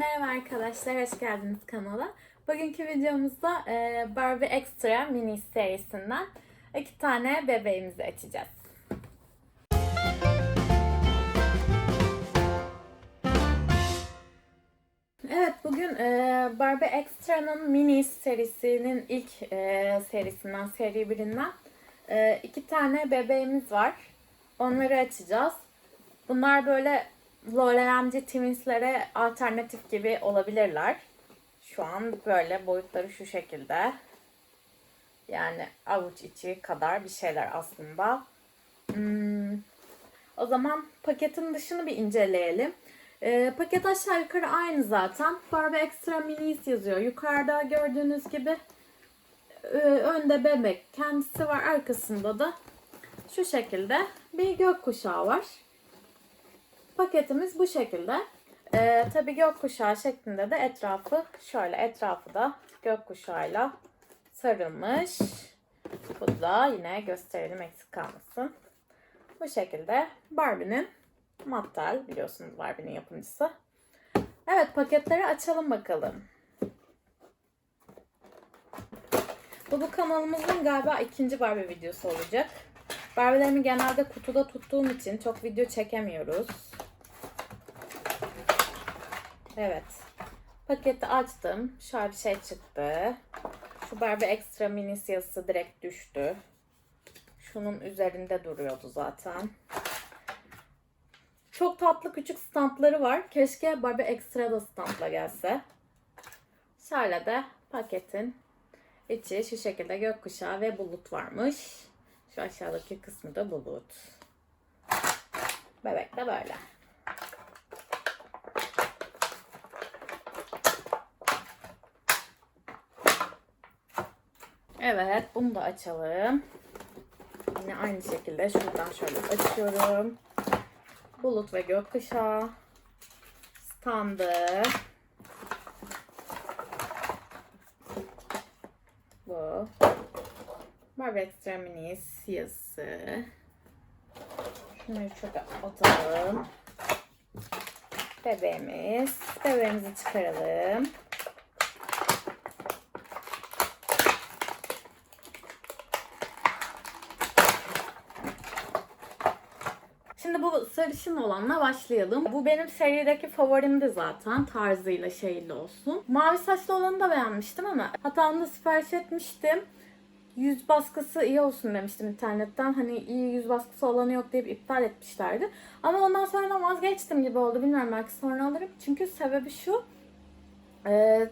Merhaba arkadaşlar, hoş geldiniz kanala. Bugünkü videomuzda e, Barbie Extra mini serisinden iki tane bebeğimizi açacağız. Evet, bugün e, Barbie Extra'nın mini serisinin ilk e, serisinden, seri birinden iki tane bebeğimiz var. Onları açacağız. Bunlar böyle Lorelemci Twins'lere alternatif gibi olabilirler. Şu an böyle boyutları şu şekilde. Yani avuç içi kadar bir şeyler aslında. Hmm. O zaman paketin dışını bir inceleyelim. Ee, paket aşağı yukarı aynı zaten. Barbie Extra Minis yazıyor. Yukarıda gördüğünüz gibi e, önde bebek kendisi var. Arkasında da şu şekilde bir gökkuşağı var. Paketimiz bu şekilde. Ee, tabii gökkuşağı şeklinde de etrafı şöyle etrafı da gökkuşağıyla sarılmış. Bu da yine gösterelim eksik kalmasın. Bu şekilde Barbie'nin Mattel biliyorsunuz Barbie'nin yapımcısı. Evet paketleri açalım bakalım. Bu bu kanalımızın galiba ikinci Barbie videosu olacak. Barbie'lerimi genelde kutuda tuttuğum için çok video çekemiyoruz. Evet. Paketi açtım. Şöyle bir şey çıktı. Şu Barbie Extra mini yazısı direkt düştü. Şunun üzerinde duruyordu zaten. Çok tatlı küçük stampları var. Keşke Barbie Extra da stampla gelse. Şöyle de paketin içi şu şekilde gökkuşağı ve bulut varmış. Şu aşağıdaki kısmı da bulut. Bebek de böyle. Evet, bunu da açalım. Yine aynı şekilde şuradan şöyle açıyorum. Bulut ve gökkuşağı. Standı. Bu. Barbie Extra Minis yazısı. Şunları şöyle atalım. Bebeğimiz. Bebeğimizi çıkaralım. Sarışın olanla başlayalım. Bu benim serideki favorimdi zaten. Tarzıyla şeyli olsun. Mavi saçlı olanı da beğenmiştim ama hatta onu da sipariş etmiştim. Yüz baskısı iyi olsun demiştim internetten. Hani iyi yüz baskısı olanı yok deyip iptal etmişlerdi. Ama ondan sonra da vazgeçtim gibi oldu. Bilmiyorum belki sonra alırım. Çünkü sebebi şu. Ee,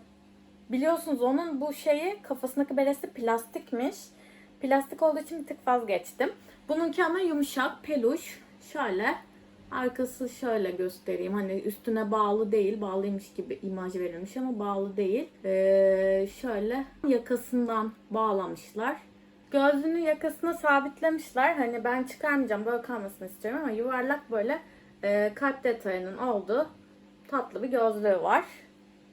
biliyorsunuz onun bu şeyi kafasındaki beresi plastikmiş. Plastik olduğu için bir tık vazgeçtim. Bununki ama yumuşak, peluş. Şöyle arkası şöyle göstereyim. Hani üstüne bağlı değil. Bağlıymış gibi imaj verilmiş ama bağlı değil. Ee, şöyle yakasından bağlamışlar. Gözlüğünü yakasına sabitlemişler. Hani ben çıkarmayacağım böyle kalmasını istiyorum ama yuvarlak böyle e, kalp detayının olduğu tatlı bir gözlüğü var.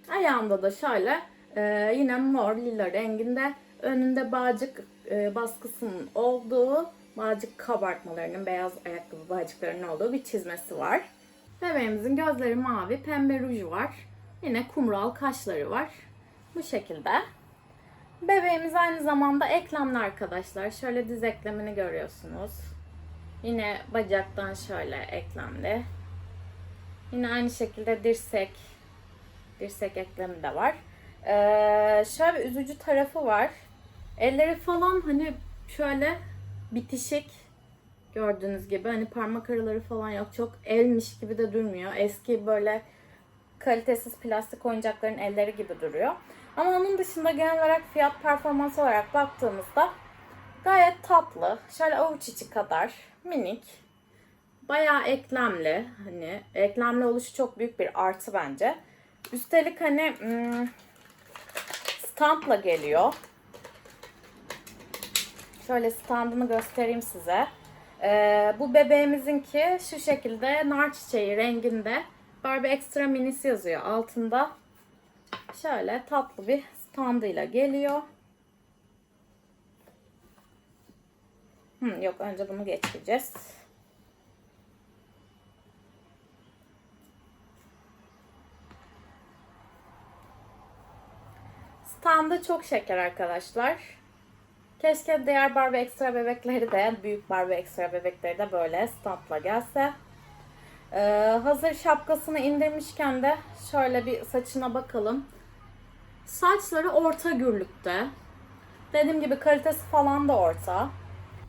Ayağında da şöyle e, yine mor lila renginde önünde bağcık e, baskısının olduğu bağcık kabartmalarının, beyaz ayakkabı bağcıklarının olduğu bir çizmesi var. Bebeğimizin gözleri mavi, pembe ruju var. Yine kumral kaşları var. Bu şekilde. Bebeğimiz aynı zamanda eklemli arkadaşlar. Şöyle diz eklemini görüyorsunuz. Yine bacaktan şöyle eklemli. Yine aynı şekilde dirsek dirsek eklemi de var. Ee, şöyle üzücü tarafı var. Elleri falan hani şöyle bitişik gördüğünüz gibi. Hani parmak araları falan yok. Çok elmiş gibi de durmuyor. Eski böyle kalitesiz plastik oyuncakların elleri gibi duruyor. Ama onun dışında genel olarak fiyat performans olarak baktığımızda gayet tatlı. Şöyle avuç içi kadar minik bayağı eklemli. Hani eklemli oluşu çok büyük bir artı bence. Üstelik hani hmm, standla geliyor Şöyle standını göstereyim size. Ee, bu bebeğimizinki şu şekilde nar çiçeği renginde. Barbie Extra Minis yazıyor altında. Şöyle tatlı bir standıyla geliyor. Hmm, yok önce bunu geçireceğiz. Standı çok şeker arkadaşlar. Keşke diğer Barbie ekstra bebekleri de, büyük Barbie ekstra bebekleri de böyle standla gelse. Ee, hazır şapkasını indirmişken de şöyle bir saçına bakalım. Saçları orta gürlükte. Dediğim gibi kalitesi falan da orta.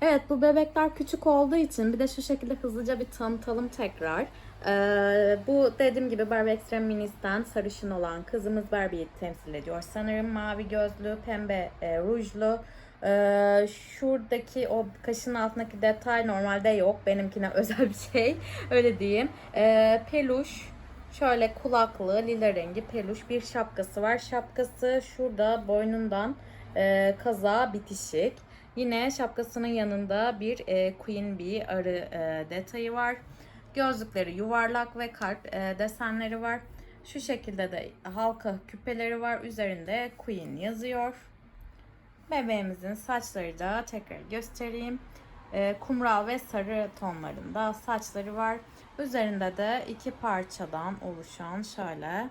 Evet bu bebekler küçük olduğu için bir de şu şekilde hızlıca bir tanıtalım tekrar. Ee, bu dediğim gibi Barbie Extreme Minis'ten sarışın olan kızımız Barbie'yi temsil ediyor. Sanırım mavi gözlü, pembe e, rujlu. Ee, şuradaki o kaşın altındaki detay normalde yok. Benimkine özel bir şey. Öyle diyeyim. Ee, peluş. Şöyle kulaklı, lila rengi peluş bir şapkası var. Şapkası şurada boynundan e, kaza bitişik. Yine şapkasının yanında bir e, Queen Bee arı e, detayı var. Gözlükleri yuvarlak ve kalp e, desenleri var. Şu şekilde de halka küpeleri var. Üzerinde Queen yazıyor. Bebeğimizin saçları da tekrar göstereyim. E, kumral ve sarı tonlarında saçları var. Üzerinde de iki parçadan oluşan şöyle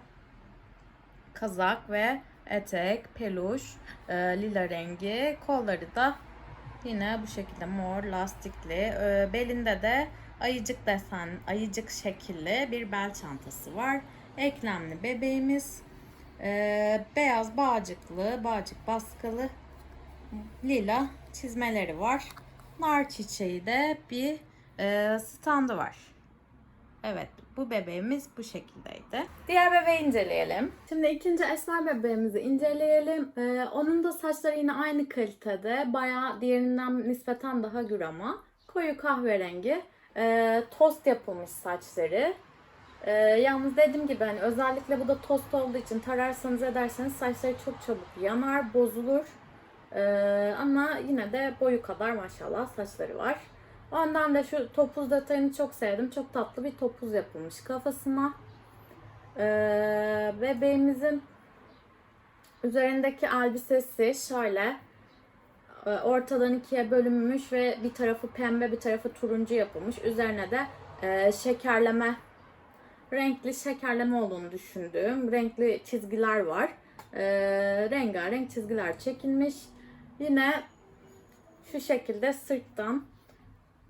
kazak ve etek, peluş, e, lila rengi. Kolları da yine bu şekilde mor lastikli. E, belinde de ayıcık desen, ayıcık şekilli bir bel çantası var. Eklemli bebeğimiz. E, beyaz bağcıklı, bağcık baskılı lila çizmeleri var. Nar çiçeği de bir e, standı var. Evet bu bebeğimiz bu şekildeydi. Diğer bebeği inceleyelim. Şimdi ikinci esmer bebeğimizi inceleyelim. Ee, onun da saçları yine aynı kalitede. Bayağı diğerinden nispeten daha gür ama. Koyu kahverengi. Ee, tost yapılmış saçları. Ee, yalnız dediğim gibi hani özellikle bu da tost olduğu için tararsanız ederseniz saçları çok çabuk yanar, bozulur. Ee, ama yine de boyu kadar maşallah saçları var. Ondan da şu topuz detayını çok sevdim. Çok tatlı bir topuz yapılmış kafasına. Ee, bebeğimizin üzerindeki elbisesi şöyle e, ortadan ikiye bölünmüş ve bir tarafı pembe bir tarafı turuncu yapılmış. Üzerine de e, şekerleme renkli şekerleme olduğunu düşündüğüm renkli çizgiler var. E, rengarenk çizgiler çekilmiş. Yine şu şekilde sırttan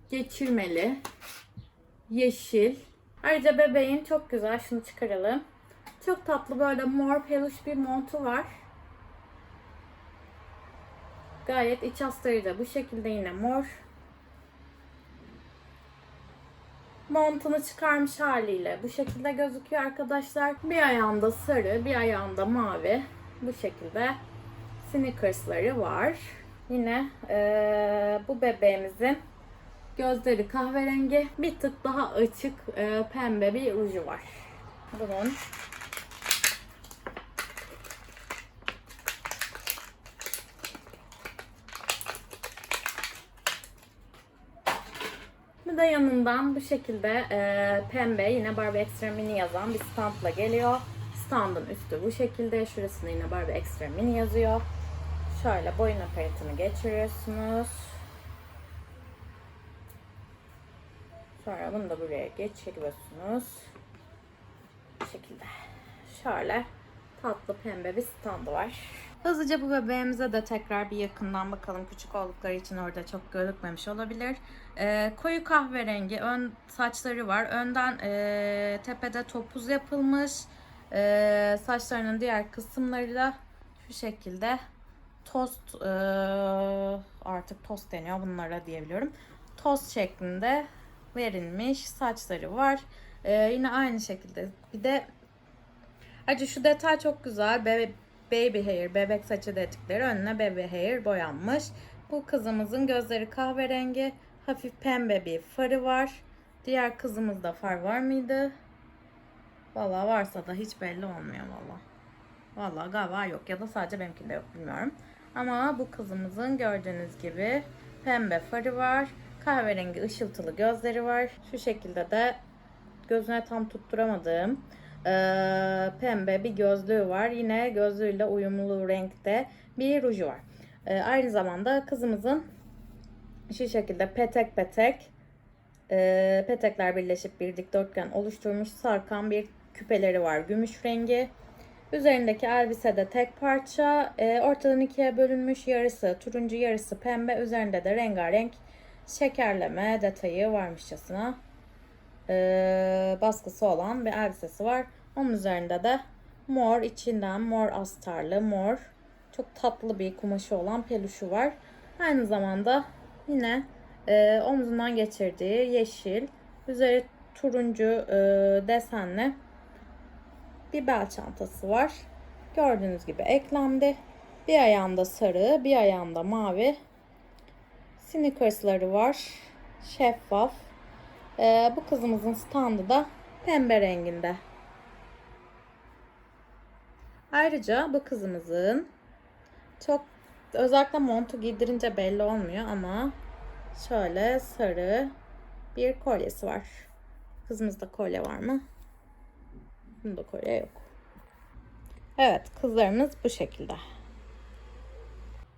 geçirmeli. Yeşil. Ayrıca bebeğin çok güzel. Şunu çıkaralım. Çok tatlı böyle mor peluş bir montu var. Gayet iç astarı da bu şekilde yine mor. Montunu çıkarmış haliyle bu şekilde gözüküyor arkadaşlar. Bir ayağında sarı, bir ayağında mavi. Bu şekilde sneakersları var. Yine eee, bu bebeğimizin Gözleri kahverengi. Bir tık daha açık e, pembe bir ruju var. Bunun Bir de yanından bu şekilde e, pembe yine Barbie Extra Mini yazan bir standla geliyor. Standın üstü bu şekilde. Şurasında yine Barbie Extra Mini yazıyor. Şöyle boyun aparatını geçiriyorsunuz. Sonra bunu da buraya geçiriyorsunuz. Bu şekilde. Şöyle tatlı pembe bir standı var. Hızlıca bu bebeğimize de tekrar bir yakından bakalım. Küçük oldukları için orada çok gözükmemiş olabilir. Ee, koyu kahverengi ön saçları var. Önden e, tepede topuz yapılmış. Ee, saçlarının diğer kısımları da şu şekilde tost e, artık tost deniyor bunlara diyebiliyorum. Tost şeklinde verilmiş saçları var. Ee, yine aynı şekilde. Bir de acı şu detay çok güzel. Bebe, baby hair, bebek saçı dedikleri önüne baby hair boyanmış. Bu kızımızın gözleri kahverengi. Hafif pembe bir farı var. Diğer kızımızda far var mıydı? Vallahi varsa da hiç belli olmuyor valla. Vallahi galiba yok ya da sadece benimkinde yok bilmiyorum. Ama bu kızımızın gördüğünüz gibi pembe farı var. Kahverengi ışıltılı gözleri var. Şu şekilde de gözüne tam tutturamadığım eee, pembe bir gözlüğü var. Yine gözlüğüyle uyumlu renkte bir ruju var. Eee, aynı zamanda kızımızın şu şekilde petek petek eee, petekler birleşip bir dikdörtgen oluşturmuş sarkan bir küpeleri var. Gümüş rengi. Üzerindeki elbise de tek parça. E, ortadan ikiye bölünmüş. Yarısı turuncu, yarısı pembe. Üzerinde de rengarenk şekerleme detayı varmışçasına e, baskısı olan bir elbisesi var. Onun üzerinde de mor içinden mor astarlı mor çok tatlı bir kumaşı olan peluşu var. Aynı zamanda yine e, omzundan geçirdiği yeşil üzeri turuncu e, desenli bir bel çantası var. Gördüğünüz gibi eklemde. Bir ayağında sarı, bir ayağında mavi. Sneakers'ları var. Şeffaf. Ee, bu kızımızın standı da pembe renginde. Ayrıca bu kızımızın çok özellikle montu giydirince belli olmuyor ama şöyle sarı bir kolyesi var. Kızımızda kolye var mı? Bunda kolye yok. Evet kızlarımız bu şekilde.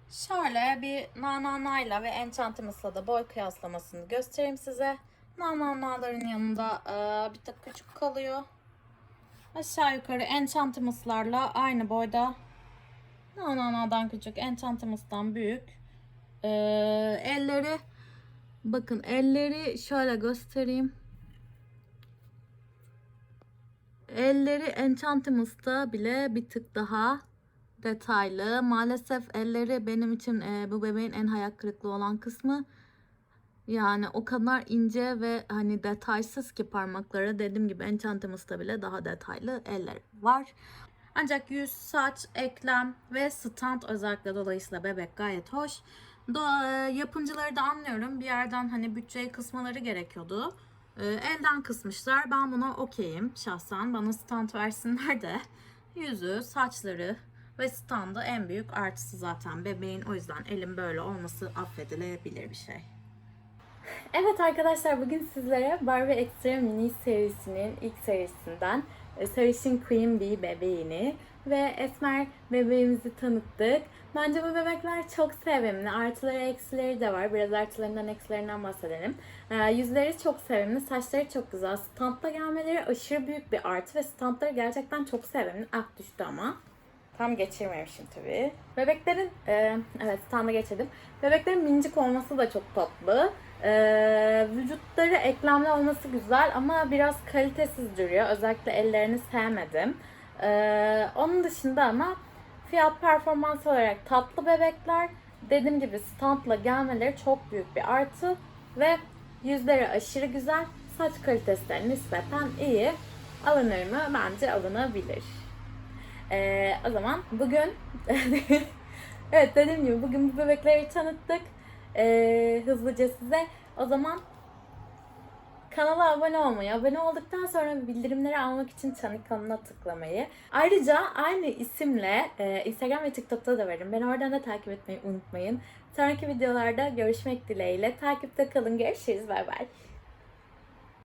Şöyle bir nananayla ve enchantimus'la da boy kıyaslamasını göstereyim size. Nananaların yanında e, bir tık küçük kalıyor. Aşağı yukarı enchantimus'larla aynı boyda. Nanana'dan küçük, enchantimus'tan büyük. E, elleri bakın elleri şöyle göstereyim. Elleri Enchantimus'ta bile bir tık daha detaylı. Maalesef elleri benim için e, bu bebeğin en hayal kırıklığı olan kısmı. Yani o kadar ince ve hani detaysız ki parmakları dediğim gibi Enchantimus'ta bile daha detaylı eller var. Ancak yüz, saç, eklem ve stand özellikle dolayısıyla bebek gayet hoş. Do- yapımcıları da anlıyorum. Bir yerden hani bütçeyi kısmaları gerekiyordu. Ee, elden kısmışlar. Ben buna okeyim şahsen. Bana stand versinler de yüzü, saçları ve standı en büyük artısı zaten bebeğin. O yüzden elim böyle olması affedilebilir bir şey. Evet arkadaşlar bugün sizlere Barbie Extra Mini serisinin ilk serisinden e, Sarışın Queen Bee bebeğini ve Esmer bebeğimizi tanıttık. Bence bu bebekler çok sevimli. Artıları eksileri de var. Biraz artılarından eksilerinden bahsedelim. Ee, yüzleri çok sevimli. Saçları çok güzel. Standta gelmeleri aşırı büyük bir artı ve standları gerçekten çok sevimli. Ah düştü ama. Tam geçirmemişim tabii. Bebeklerin, e, evet standa geçirdim. Bebeklerin minicik olması da çok tatlı. E, vücutları eklemli olması güzel ama biraz kalitesiz duruyor. Özellikle ellerini sevmedim. E, onun dışında ama fiyat performans olarak tatlı bebekler. Dediğim gibi standla gelmeleri çok büyük bir artı. Ve yüzleri aşırı güzel. Saç kalitesi de nispeten iyi. Alınır mı? Bence alınabilir. Ee, o zaman bugün evet dediğim gibi bugün bu bebekleri tanıttık ee, hızlıca size. O zaman kanala abone olmayı, abone olduktan sonra bildirimleri almak için çan ikonuna tıklamayı. Ayrıca aynı isimle e, Instagram ve TikTok'ta da varım. Beni oradan da takip etmeyi unutmayın. Sonraki videolarda görüşmek dileğiyle. Takipte kalın. Görüşürüz. Bay bay.